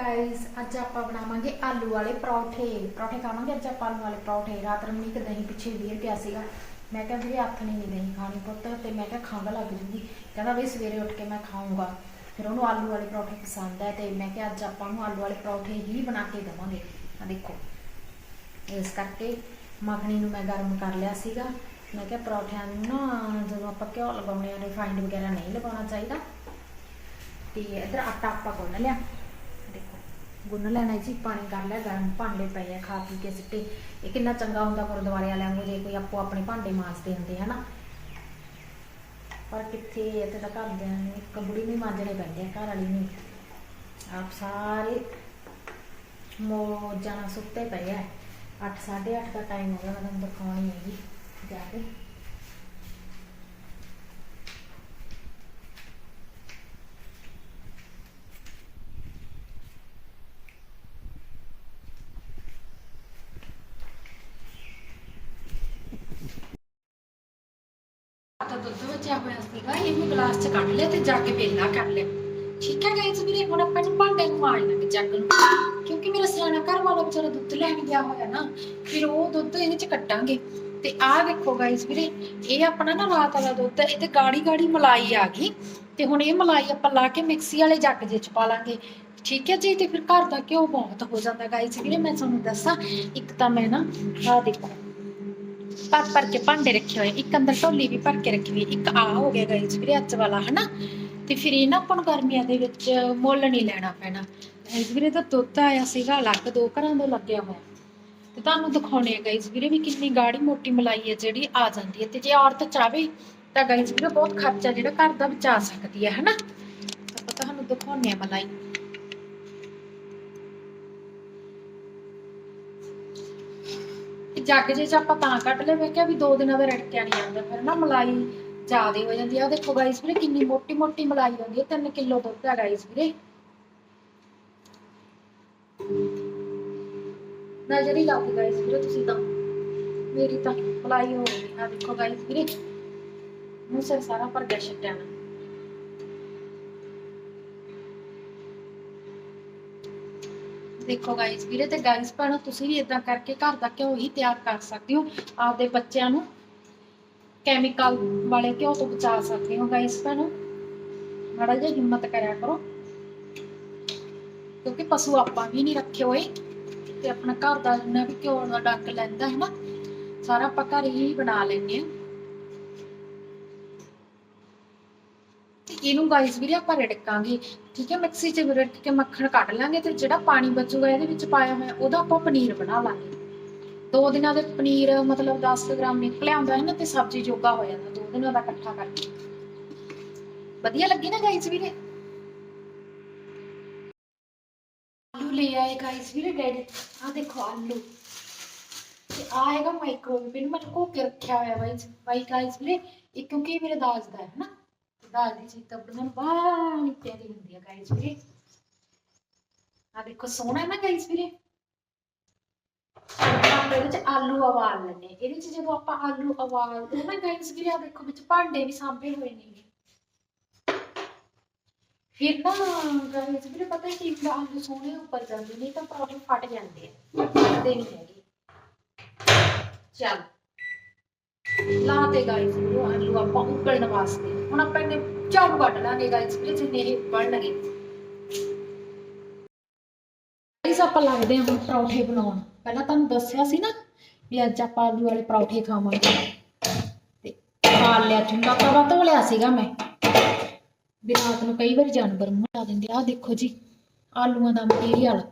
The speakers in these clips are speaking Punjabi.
ਗਾਇਸ ਅੱਜ ਆਪਾਂ ਬਣਾਵਾਂਗੇ ਆਲੂ ਵਾਲੇ ਪਰੌਠੇ। ਪਰੌਠੇ ਖਾਵਾਂਗੇ ਅੱਜ ਆਪਾਂ ਆਲੂ ਵਾਲੇ ਪਰੌਠੇ। ਰਾਤ ਰਮਨੀਕ ਦਹੀਂ ਪਿੱਛੇ ਵੀਰ ਪਿਆ ਸੀਗਾ। ਮੈਂ ਕਿਹਾ ਵੀ ਹੱਥ ਨਹੀਂ ਦਹੀਂ ਖਾਣੀ ਪੁੱਤ, ਤੇ ਮੈਂ ਕਿਹਾ ਖੰਘ ਲੱਗ ਜੂਗੀ। ਕਹਿੰਦਾ ਵੀ ਸਵੇਰੇ ਉੱਠ ਕੇ ਮੈਂ ਖਾਊਂਗਾ। ਫਿਰ ਉਹਨੂੰ ਆਲੂ ਵਾਲੇ ਪਰੌਠੇ ਪਸੰਦ ਹੈ ਤੇ ਮੈਂ ਕਿਹਾ ਅੱਜ ਆਪਾਂ ਨੂੰ ਆਲੂ ਵਾਲੇ ਪਰੌਠੇ ਹੀ ਬਣਾ ਕੇ ਦੇਵਾਂਗੇ। ਆ ਦੇਖੋ। ਇਸ ਕਰਕੇ ਮੱਖਣੀ ਨੂੰ ਮੈਂ ਗਰਮ ਕਰ ਲਿਆ ਸੀਗਾ। ਮੈਂ ਕਿਹਾ ਪਰੌਠਿਆਂ ਨੂੰ ਨਾ ਜਦੋਂ ਆਪਾਂ ਘਿਓ ਲਗਾਉਣੇ ਆ ਰਿਫਾਈਨਡ ਵਗੈਰਾ ਨਹੀਂ ਲਗਾਉਣਾ ਚਾਹੀਦਾ। ਤੇ ਇਧਰ ਆਟਾ ਆਪਾਂ ਗੁੰਨ ਲਿਆ। ਗੁੰਨ ਲੈਣਾ ਜੀ, ਪਾਣੀ ਕਰ ਲਿਆ, ਗਰਮ ਭਾਂਡੇ ਪਏ ਆ, ਖਾ ਪੀ ਕੇ ਸਿੱਟੇ। ਇਹ ਕਿੰਨਾ ਚੰਗਾ ਹੁੰਦਾ ਗੁਰਦੁਆਰੇ ਵਾਲਿਆਂ ਨੂੰ, ਜੇ ਕੋਈ ਆਪੋ ਆਪਣੇ ਭਾਂਡੇ ਮਾਂਜਦੇ ਹੁੰਦੇ, ਹਨਾ? ਪਰ ਕਿੱਥੇ ਇੱਥੇ ਤਾਂ ਘਰਦਿਆਂ ਨੂੰ ਇੱਕ ਬੁੜੀ ਮਾਂਜਣੇ ਪੈਂਦੇ ਘਰ ਵਾਲੀ ਨੂੰ। ਆਪ ਸਾਰੇ ਮੋਜਾਂ ਸੁੱਤੇ ਪਏ ਆ। 8 8:30 ਦਾ ਟਾਈਮ ਹੋ ਗਿਆ ਮੈਂ ਤੁਹਾਨੂੰ ਦਿਖਾਉਣੀ ਹੈਗੀ, ਜਾ ਕੇ ਤਾਂ ਦੁੱਧ ਬਚਿਆ ਹੋਇਆ ਸੀਗਾ ਇਹ ਮੈਂ ਗਲਾਸ ਚ ਕੱਢ ਲਿਆ ਤੇ ਜਾ ਵੇਲਾ ਕਰ ਲਿਆ। ਠੀਕ ਹੈ ਗਾਇਸ ਵੀਰੇ, ਹੁਣ ਆਪਾਂ ਨੂੰ ਭਾਂਡੇ ਨੂੰ ਮਾਰ ਲਾਂਗੇ ਜੱਗ ਨੂੰ। ਕਿਉਂਕਿ ਮੇਰਾ ਸਿਆਣਾ ਘਰ ਵਾਲਾ ਵਿਚਾਰਾ ਦੁੱਧ ਲੈਣ ਗਿਆ ਹੋਇਆ ਨਾ, ਫਿਰ ਉਹ ਦੁੱਧ ਇਹਦੇ ਚ ਕੱਟਾਂਗੇ ਤੇ ਆਹ ਵੇਖੋ ਗਾਇਸ ਵੀਰੇ, ਇਹ ਆਪਣਾ ਨਾ ਰਾਤ ਵਾਲਾ ਦੁੱਧ ਇਹ ਤੇ ਗਾੜੀ ਗਾੜੀ ਮਲਾਈ ਆ ਗਈ। ਤੇ ਹੁਣ ਇਹ ਮਲਾਈ ਆਪਾਂ ਲਾ ਕੇ ਮਿਕਸੀ ਵਾਲੇ ਜੱਗ ਦੇ ਚ ਪਾ ਲਾਂਗੇ। ਠੀਕ ਹੈ ਜੀ, ਤੇ ਫਿਰ ਘਰ ਦਾ ਘਿਓ ਬਹੁਤ ਹੋ ਜਾਂਦਾ ਗਾਇਸ ਵੀਰੇ, ਮੈਂ ਤੁਹਾਨੂੰ ਦੱਸਾਂ, ਇੱਕ ਤਾਂ ਮੈਂ ਨਾ, ਆਹ ਦੇਖੋ। ਭਰ ਭਰ ਕੇ ਭਾਂਡੇ ਰੱਖੇ ਹੋਏ। ਇੱਕ ਅੰਦਰ ਢੋਲੀ ਵੀ ਭਰ ਕੇ ਰੱਖੀ ਹੋਈ, ਇੱਕ ਆ ਹੋ ਗਿਆ ਗਾਇਸ ਵੀਰੇ ਅੱਚ ਵਾਲਾ, ਹਨਾ? ਤੇ ਫਿਰ ਇਹ ਨਾ ਆਪਾਂ ਨੂੰ ਗਰਮੀਆਂ ਦੇ ਵਿੱਚ ਮੁੱਲ ਨਹੀਂ ਲੈਣਾ ਪੈਣਾ। ਗਾਇਸ ਵੀਰੇ ਤਾਂ ਦੁੱਧ ਆਇਆ ਸੀਗਾ, ਅਲੱਗ ਦੋ ਘਰਾਂ ਤੋਂ ਲੱਗਿਆ ਹੋਇਆ। ਤੇ ਤੁਹਾਨੂੰ ਦਿਖਾਉਣੇ ਆ ਗਾਇਸ ਵੀਰੇ ਵੀ ਕਿੰਨੀ ਗਾੜੀ ਮੋਟੀ ਮਲਾਈ ਹੈ ਜਿਹੜੀ ਆ ਜਾਂਦੀ ਹੈ। ਤੇ ਜੇ ਔਰਤ ਚਾਹਵੇ ਤਾਂ ਗਾਇਸ ਵੀਰੇ ਬਹੁਤ ਖਰਚਾ ਜਿਹੜਾ ਘਰ ਦਾ ਬਚਾ ਸਕਦੀ ਹੈ, ਹਨਾ? ਆਪਾਂ ਤੁਹਾਨੂੰ ਦਿਖਾਉਣੇ ਆ ਮਲਾਈ। ਜੱਗ ਜੇ ਚ ਆਪਾਂ ਤਾਂ ਕੱਢ ਲਏ ਮੈਂ ਵੀ ਦੋ ਦਿਨਾਂ ਦਾ ਰੜਕਿਆ ਨਹੀਂ ਜਾਂਦਾ ਫਿਰ ਨਾ ਮਲਾਈ ਜ਼ਿਆਦੇ ਹੋ ਜਾਂਦੀ ਆ। ਦੇਖੋ ਗਾਇਸ ਵੀਰੇ, ਕਿੰਨੀ ਮੋਟੀ ਮੋਟੀ ਮਲਾਈ ਹੁੰਦੀ ਹੈ 3 ਕਿਲੋ ਦੁੱਧ ਹੈ ਗਾਇਸ ਵੀਰੇ। ਨਜ਼ਰ ਹੀ ਲੱਗ ਗਾਇਸ ਵੀਰੇ, ਤੁਸੀਂ ਤਾਂ, ਮੇਰੀ ਤਾਂ ਮਲਾਈ ਹੋ ਗਈ। ਆ ਦੇਖੋ ਗਾਇਸ ਵੀਰੇ, ਮੂੰਹ ਸਾਰਾ ਭਰ ਗਿਆ ਛੱਟਿਆ ਨਾ ਦੇਖੋ ਗਾਇਸ ਵੀਰੇ ਤੇ ਗਾਇਸ ਭੈਣੋ, ਤੁਸੀਂ ਵੀ ਇਦਾਂ ਕਰਕੇ ਘਰ ਦਾ ਘਿਓ ਹੀ ਤਿਆਰ ਕਰ ਸਕਦੇ ਹੋ। ਆਪਦੇ ਬੱਚਿਆਂ ਨੂੰ ਕੈਮੀਕਲ ਵਾਲੇ ਘਿਓ ਤੋਂ ਬਚਾ ਸਕਦੇ ਹੋ ਗਾਇਸ ਭੈਣੋ। ਮਾੜਾ ਜਿਹਾ ਹਿੰਮਤ ਕਰਿਆ ਕਰੋ। ਕਿਉਂਕਿ ਪਸ਼ੂ ਆਪਾਂ ਵੀ ਨਹੀਂ ਰੱਖੇ ਹੋਏ ਤੇ ਆਪਣਾ ਘਰ ਦਾ ਜਿੰਨਾ ਵੀ ਘਿਓ ਦਾ ਡੱਕ ਲੈਂਦਾ ਹੈ ਨਾ, ਸਾਰਾ ਆਪਾਂ ਘਰ ਹੀ ਬਣਾ ਲੈਂਦੇ ਹਾਂ। ਇਹਨੂੰ ਗਾਈਸ ਵੀਰੇ ਆਪਾਂ ਰੜਕਾਂਗੇ, ਠੀਕ ਹੈ, ਮਿਕਸੀ 'ਚ ਰੜਕ ਕੇ ਮੱਖਣ ਕੱਢ ਲਾਂਗੇ ਤੇ ਜਿਹੜਾ ਪਾਣੀ ਬਚੂਗਾ ਇਹਦੇ ਵਿੱਚ ਪਾਇਆ ਹੋਇਆ, ਉਹਦਾ ਆਪਾਂ ਪਨੀਰ ਬਣਾ ਲਾਂਗੇ। ਦੋ ਦਿਨਾਂ ਦੇ ਪਨੀਰ ਮਤਲਬ 10 ਗ੍ਰਾਮ ਨਿਕਲਿਆ ਹੁੰਦਾ ਹੈ ਨਾ ਤੇ ਸਬਜ਼ੀ ਜੋਗਾ ਹੋ ਜਾਂਦਾ, ਦੋ ਦਿਨਾਂ ਦਾ ਇਕੱਠਾ ਕਰਕੇ। ਵਧੀਆ ਲੱਗੀ ਨਾ ਗਾਇਸ ਵੀਰੇ? ਆਲੂ ਲੈ ਆਏ ਗਾਇਸ ਵੀਰੇ ਡੈਡੀ ਆ ਦੇਖੋ ਆਲੂ। ਤੇ ਆ ਹੈਗਾ ਮਾਈਕ੍ਰੋਵੇਵ ਇਹਨੂੰ ਮੈਂ ਲੁਕੋ ਕੇ ਰੱਖਿਆ ਹੋਇਆ ਬਾਈ ਬਾਈ ਗਾਇਸ ਵੀਰੇ, ਇਹ ਕਿਉਂਕਿ ਇਹ ਮੇਰੇ ਦਾਜ ਦਾ ਹੈ ਨਾ। ਦਾਜ ਦੀ ਚੀਜ਼ ਤਾਂ ਬਣਨ ਹੁੰਦੀ ਹੈ ਗਾਇਸ ਵੀਰੇ। ਆ ਦੇਖੋ, ਸੋਹਣਾ ਨਾ ਗਾਇਸ ਵੀਰੇ। ਆਪਾਂ ਇਹਦੇ ਚ ਆਲੂ ਉਬਾਲ ਲੈਣੇ ਇਹਦੇ ਚ ਜਦੋਂ ਆਪਾਂ ਆਲੂ ਉਬਾਲਦੇ ਨਾ ਗਾਇਸ ਵੀਰੇ ਆ ਦੇਖੋ, ਵਿੱਚ ਭਾਂਡੇ ਵੀ ਸਾਂਭੇ ਹੋਏ ਨੇ ਫਿਰ ਨਾ ਗਾਇਸ ਵੀਰੇ, ਪਤਾ ਕੀ ਹੁੰਦਾ? ਆਲੂ ਸੋਹਣੇ ਉੱਪਰ ਜਾਂਦੇ ਨਹੀਂ ਤਾਂ ਪਰੌਂਠੇ ਫਟ ਜਾਂਦੇ ਆ। ਫਟਦੇ ਨਹੀਂ ਹੈਗੇ। ਚੱਲ। ਲਾ ਤੇ ਗਾਇਸ ਵੀਰੇ, ਆਲੂ ਆਪਾਂ ਉਬਲਣ ਵਾਸਤੇ। ਹੁਣ ਆਪਾਂ ਇਹਨੇ ਝਾੜੂ ਕੱਢ ਲਾਂਗੇ ਗਾਇਸ ਵੀਰੇ ਜਿੰਨੇ ਇਹ ਉਬਲਣਗੇ ਗਾਇਸ ਆਪਾਂ ਲੱਗਦੇ ਹਾਂ ਹੁਣ ਪਰੌਂਠੇ ਬਣਾਉਣ। ਪਹਿਲਾਂ ਤੁਹਾਨੂੰ ਦੱਸਿਆ ਸੀ ਨਾ ਵੀ ਅੱਜ ਆਪਾਂ ਆਲੂ ਵਾਲੇ ਪਰੌਂਠੇ ਖਾਵਾਂਗੇ। ਤੇ ਖਾ ਲਿਆ ਠੰਡਾ ਤਵਾ, ਧੋ ਲਿਆ ਸੀਗਾ ਮੈਂ। ਵੀ ਰਾਤ ਨੂੰ ਕਈ ਵਾਰੀ ਜਾਨਵਰ ਮੂੰਹ ਲਾ ਦਿੰਦੇ ਆ ਦੇਖੋ ਜੀ, ਆਲੂਆਂ ਦਾ ਮਟੀਰੀਅਲ।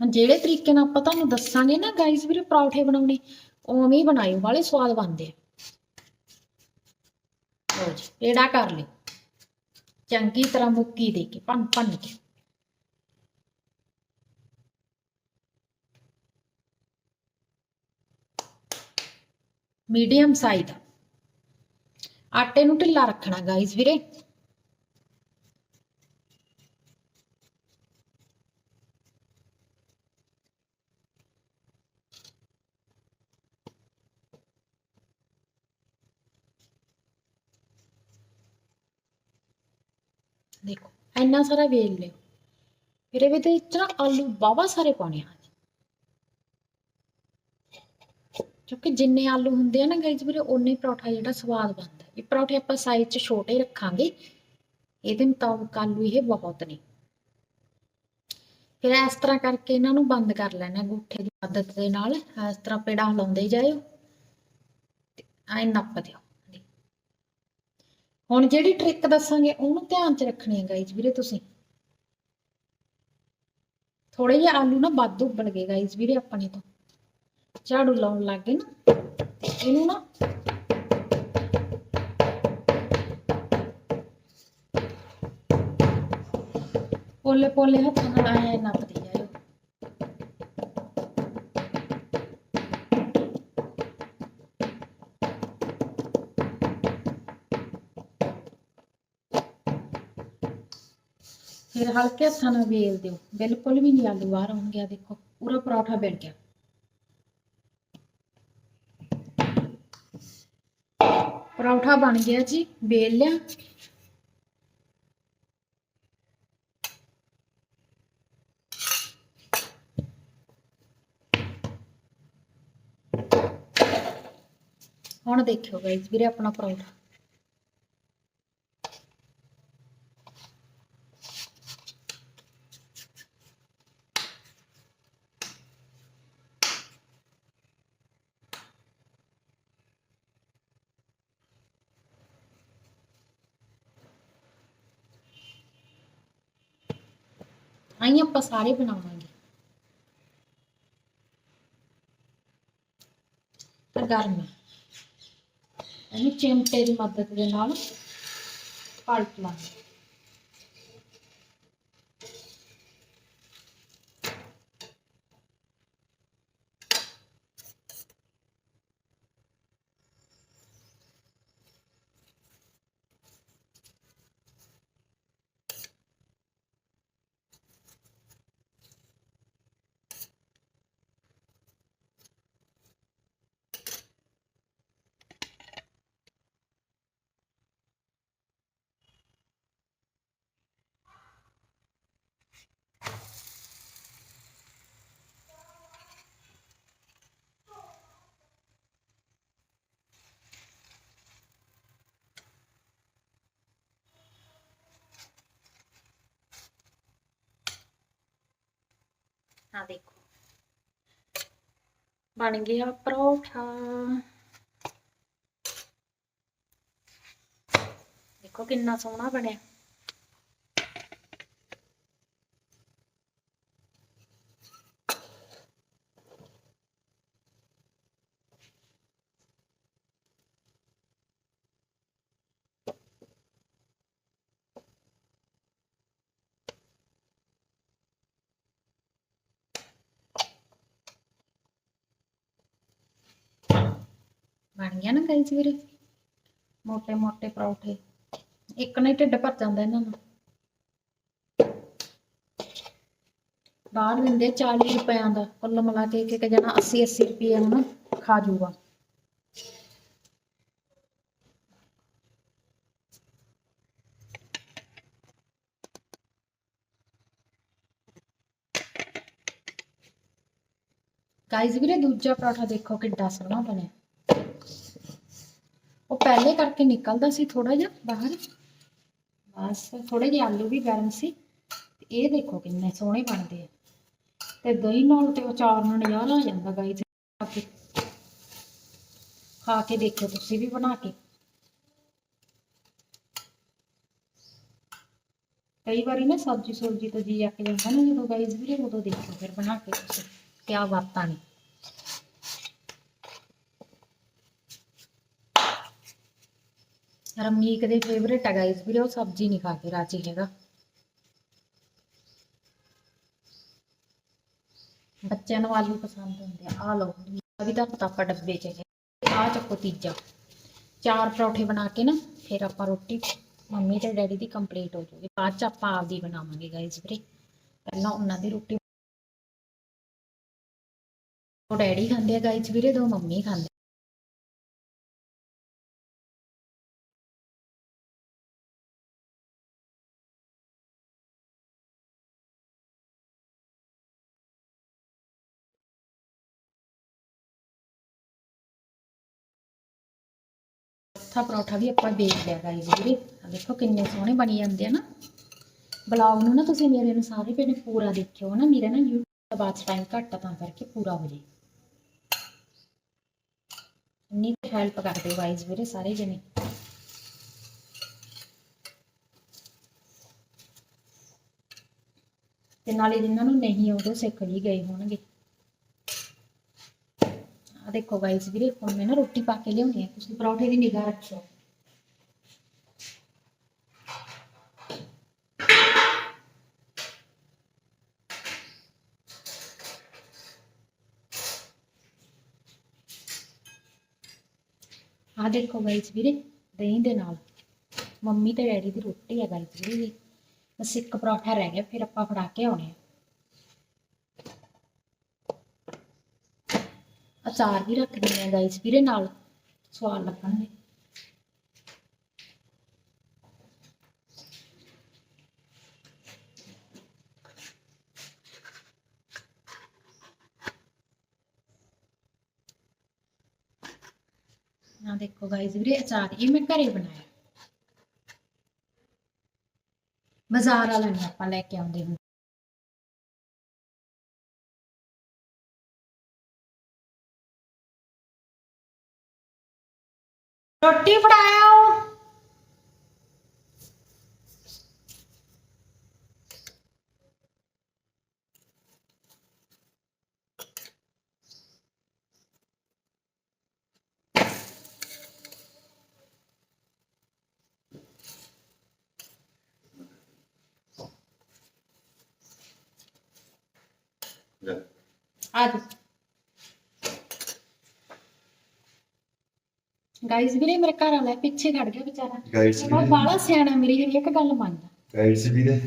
ਜਿਹੜੇ ਤਰੀਕੇ ਨਾਲ ਆਪਾਂ ਤੁਹਾਨੂੰ ਦੱਸਾਂਗੇ ਨਾ ਗਾਇਸ ਵੀਰੇ ਪਰੌਂਠੇ ਬਣਾਉਣੇ, ਉਵੇਂ ਹੀ ਬਣਾਇਓ, ਵਾਲੇ ਸਵਾਦ ਬਣਦੇ ਆ। ਲਓ ਜੀ ਪੇੜਾ ਕਰ ਲਈ ਚੰਗੀ ਤਰ੍ਹਾਂ ਮੁੱਕੀ ਦੇ ਕੇ, ਭੰਨ ਭੰਨ ਕੇ। ਮੀਡੀਅਮ ਸਾਈਜ਼ ਆਟੇ ਨੂੰ ਢਿੱਲਾ ਰੱਖਣਾ ਗਾਇਸ ਵੀਰੇ। ਦੇਖੋ, ਇੰਨਾ ਸਾਰਾ ਵੇਲ ਲਿਓ। ਫਿਰ ਇਹਦੇ ਵਿੱਚ ਨਾ ਆਲੂ ਬਾਵਾ ਸਾਰੇ ਪਾਉਣੇ ਆ ਕਿਉਂਕਿ ਜਿੰਨੇ ਆਲੂ ਹੁੰਦੇ ਆ ਨਾ ਗਾਈਜ਼ ਵੀਰੇ, ਓਨੇ ਹੀ ਪਰੌਠਾ ਜਿਹੜਾ ਸਵਾਦ ਬਣਦਾ। ਇਹ ਪਰੌਠੇ ਆਪਾਂ ਸਾਈਜ਼ 'ਚ ਛੋਟੇ ਰੱਖਾਂਗੇ। ਇਹਦੇ ਮੁਤਾਬਕ ਆਲੂ ਇਹ ਬਹੁਤ ਨੇ। ਫਿਰ ਇਸ ਤਰ੍ਹਾਂ ਕਰਕੇ ਇਹਨਾਂ ਨੂੰ ਬੰਦ ਕਰ ਲੈਣਾ ਅੰਗੂਠੇ ਦੀ ਮਦਦ ਦੇ ਨਾਲ। ਇਸ ਤਰ੍ਹਾਂ ਪੇੜਾ ਹਿਲਾਉਂਦੇ ਜਾਇਓ ਤੇ ਐ ਨੱਪ ਦਿਓ। ਹੁਣ ਜਿਹੜੀ ਟ੍ਰਿਕ ਦੱਸਾਂਗੇ, ਉਹਨੂੰ ਧਿਆਨ 'ਚ ਰੱਖਣੀ ਹੈ ਗਾਈਜ਼ ਵੀਰੇ ਤੁਸੀਂ। ਥੋੜੇ ਜਿਹਾ ਆਲੂ ਨਾ ਵੱਧ ਉਬਲ ਗਏ ਗਾਈਜ਼ ਵੀਰੇ ਆਪਣੇ ਤੋਂ। ਝਾੜੂ ਲਾਉਣ ਲੱਗ ਗਏ ਨਾ ਤੇ ਇਹਨੂੰ ਨਾ ਪੋਲੇ ਪੋਲੇ ਹੱਥਾਂ ਨਾਲ ਆਇਆ ਨੱਪਦੀ ਫਿਰ ਹਲਕੇ ਹੱਥਾਂ ਨਾਲ ਵੇਲ ਦਿਓ। ਬਿਲਕੁਲ ਵੀ ਨਹੀਂ ਆਲੂ ਬਾਹਰ ਆਉਣਗੇ ਆ ਦੇਖੋ। ਪੂਰਾ ਪਰੌਠਾ ਬਣ ਗਿਆ। ਪਰੌਠਾ ਬਣ ਗਿਆ ਜੀ, ਵੇਲ ਲਿਆ। ਹੁਣ ਦੇਖਿਓ ਗਾਇਸ ਵੀਰੇ ਆਪਣਾ ਪਰੌਠਾ। ਆਈ ਆਪਾਂ ਸਾਰੇ ਬਣਾਵਾਂਗੇ। ਪਰ ਗਰਮ ਹੈ। ਇਹਨੂੰ ਚਿਮਟੇ ਦੀ ਮਦਦ ਦੇ ਨਾਲ ਪਲਟ ਲਾਂਗੇ। ਆ ਦੇਖੋ। ਬਣ ਗਿਆ ਪਰੌਠਾ। ਦੇਖੋ ਕਿੰਨਾ ਸੋਹਣਾ ਬਣਿਆ। ਖਾਈਆਂ ਨਾ ਕਈ ਜੀ ਮੋਟੇ ਮੋਟੇ ਪਰੌਂਠੇ। ਇੱਕ ਨਾ ਢਿੱਡ ਭਰ ਜਾਂਦਾ ਇਹਨਾਂ ਨੂੰ। ਬਾਹਰ ਦਿੰਦੇ 40 ਰੁਪਿਆਂ ਦਾ, ਕੁੱਲ ਮਿਲਾ ਕੇ ਇੱਕ ਇੱਕ ਜਣਾ 80 80 ਰੁਪਏ ਹੁਣ ਖਾ ਜੂਗਾ। ਗਾਇਜ਼ ਵੀਰੇ ਦੂਜਾ ਪਰੌਂਠਾ ਦੇਖੋ ਕਿੰਨਾ ਸੋਹਣਾ ਬਣਿਆ। ਪਹਿਲੇ ਕਰਕੇ ਨਿਕਲਦਾ ਸੀ ਥੋੜਾ ਜਿਹਾ ਬਾਹਰ। ਬਸ ਥੋੜੇ ਜਿਹੇ ਆਲੂ ਵੀ ਗਰਮ ਸੀ। ਇਹ ਦੇਖੋ ਕਿੰਨੇ ਸੋਹਣੇ ਬਣਦੇ ਆ। ਤੇ ਦਹੀਂ ਨਾਲ ਤੇ ਅਚਾਰ ਨਾਲ ਨਜ਼ਾਰਾ ਆ ਜਾਂਦਾ ਗਾਈਸ ਖਾ ਕੇ। ਖਾ ਕੇ ਦੇਖਿਓ ਤੁਸੀਂ ਵੀ ਬਣਾ ਕੇ। ਕਈ ਵਾਰੀ ਨਾ ਸਬਜ਼ੀ ਸੁਬਜ਼ੀ ਤੋਂ ਜੀ ਅੱਕ ਜਾਂਦਾ ਨਾ ਜਦੋਂ ਗਾਈਸ ਵੀਰੇ, ਉਦੋਂ ਦੇਖੋ ਫਿਰ ਬਣਾ ਕੇ ਤੁਸੀਂ। ਕਿਆ ਬਾਤਾਂ ਨੇ। ਰਮਨੀਕ ਦੇ ਫੇਵਰੇਟ ਹੈ ਗਾਈਸ ਵੀਰੇ, ਉਹ ਸਬਜ਼ੀ ਨਹੀਂ ਖਾ ਕੇ ਰਾਜੀ ਹੈਗਾ। ਬੱਚਿਆਂ ਨੂੰ ਆਲੂ ਪਸੰਦ ਹੁੰਦੇ ਆ। ਆ ਲਓ ਆ ਵੀ ਤਾਂ ਪਤਾਪਾ ਡੱਬੇ ਚ ਆ। ਚੱਕੋ ਤੀਜਾ। ਚਾਰ ਪਰੌਠੇ ਬਣਾ ਕੇ ਨਾ, ਫਿਰ ਆਪਾਂ ਰੋਟੀ ਮੰਮੀ ਤੇ ਡੈਡੀ ਦੀ ਕੰਪਲੀਟ ਹੋ ਜਾਊਗੀ। ਬਾਅਦ ਚ ਆਪਾਂ ਆਪਦੀ ਬਣਾਵਾਂਗੇ ਗਾਈਸ ਵੀਰੇ। ਪਹਿਲਾਂ ਉਹਨਾਂ ਦੀ ਰੋਟੀ ਉਹ ਡੈਡੀ ਖਾਂਦੇ ਆ ਗਾਈਸ ਵੀਰੇ ਦੋ ਮੰਮੀ ਖਾਂਦੇ ਚੌਥਾ ਪਰੌਠਾ ਵੀ ਆਪਾਂ ਵੇਚ ਲਿਆ ਗਾਈਜ਼ ਵੀਰੇ। ਆਹ ਦੇਖੋ ਕਿੰਨੇ ਸੋਹਣੇ ਬਣੀ ਜਾਂਦੇ ਆ ਨਾ। ਬਲੌਗ ਨੂੰ ਨਾ ਤੁਸੀਂ ਮੇਰੇ ਅਨੁਸਾਰ ਹੀ ਪਹਿਲੇ ਪੂਰਾ ਦੇਖਿਓ ਨਾ। ਮੇਰਾ ਨਾ YouTube ਦਾ ਬਾਅਦ ਟਾਈਮ ਘੱਟ ਤਾਂ ਕਰਕੇ ਪੂਰਾ ਹੋ ਜੇ। ਇੰਨੀ ਹੈਲਪ ਕਰ ਗਾਈਜ਼ ਵੀਰੇ ਸਾਰੇ ਜਣੇ। ਤੇ ਨਾਲੇ ਜਿਨ੍ਹਾਂ ਨੂੰ ਨਹੀਂ ਆਉਂਦੇ ਸਿੱਖ ਵੀ ਗਏ ਹੋਣਗੇ। ਆ ਦੇਖੋ ਗਾਈਜ਼ ਵੀਰੇ, ਹੁਣ ਮੈਂ ਨਾ ਰੋਟੀ ਪਾ ਕੇ ਲਿਆਉਣੀ ਹੈ ਤੁਸੀਂ ਪਰੌਂਠੇ ਦੀ ਨਿਗਾਹ ਰੱਖਿਓ। ਆ ਦੇਖੋ ਗਾਈਜ਼ ਵੀਰੇ, ਦਹੀਂ ਦੇ ਨਾਲ। ਮੰਮੀ ਤੇ ਡੈਡੀ ਦੀ ਰੋਟੀ ਹੈ ਗਾਈਜ਼ ਵੀਰੇ ਜੀ ਬਸ ਇੱਕ ਪਰੌਂਠਾ ਰਹਿ ਗਿਆ, ਫਿਰ ਆਪਾਂ ਫੜਾ ਕੇ ਆਉਣੇ ਆ। ਅਚਾਰ ਵੀ ਰੱਖ ਦਿੰਦੇ ਆ ਗਾਈਸ ਵੀਰੇ ਨਾਲ ਸਵਾਦ ਲੱਗਣਗੇ ਨਾ ਦੇਖੋ ਗਾਈਸ ਵੀਰੇ ਅਚਾਰ ਇਹ ਮੈਂ ਘਰੇ ਬਣਾਇਆ। ਬਾਜ਼ਾਰ ਵਾਲਾ ਨਹੀਂ ਆਪਾਂ ਲੈ ਕੇ ਆਉਂਦੇ ਹੁਣ ਰੋਟੀ ਫੜਾਓ ਆ ਜਾਓ। ਗਾਈਸ ਵੀਰੇ ਮੇਰੇ ਘਰ ਵਾਲਾ ਪਿੱਛੇ ਖੜ ਗਿਆ ਵਿਚਾਰਾ। ਗਾਈਡਸ ਉਹ ਬਾਲਾ ਸਿਆਣਾ ਮੇਰੀ ਹਰੇਕ ਗੱਲ ਮੰਨਦਾ। ਗਾਈਡਸ ਵੀ ਦੇ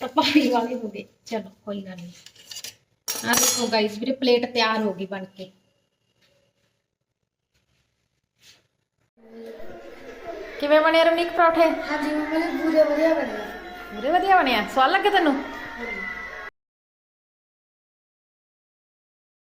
ਤਾਂ ਪਾਣੀ ਵਾਲੇ ਹੋ ਗਏ। ਚਲੋ ਕੋਈ ਗੱਲ ਨਹੀਂ। ਆ ਦੇਖੋ ਗਾਈਸ ਵੀਰੇ ਪਲੇਟ ਤਿਆਰ ਹੋ ਗਈ ਬਣ ਕੇ। ਕਿਵੇਂ ਬਣੇ ਰਮਨੀਕ ਪਰੌਠੇ? ਹਾਂਜੀ ਮੰਮਾ ਜੀ ਪੂਰੇ ਵਧੀਆ ਬਣੇ। ਪੂਰੇ ਵਧੀਆ ਬਣਿਆ ਸਵਾਦ ਲੱਗੇ ਤੈਨੂੰ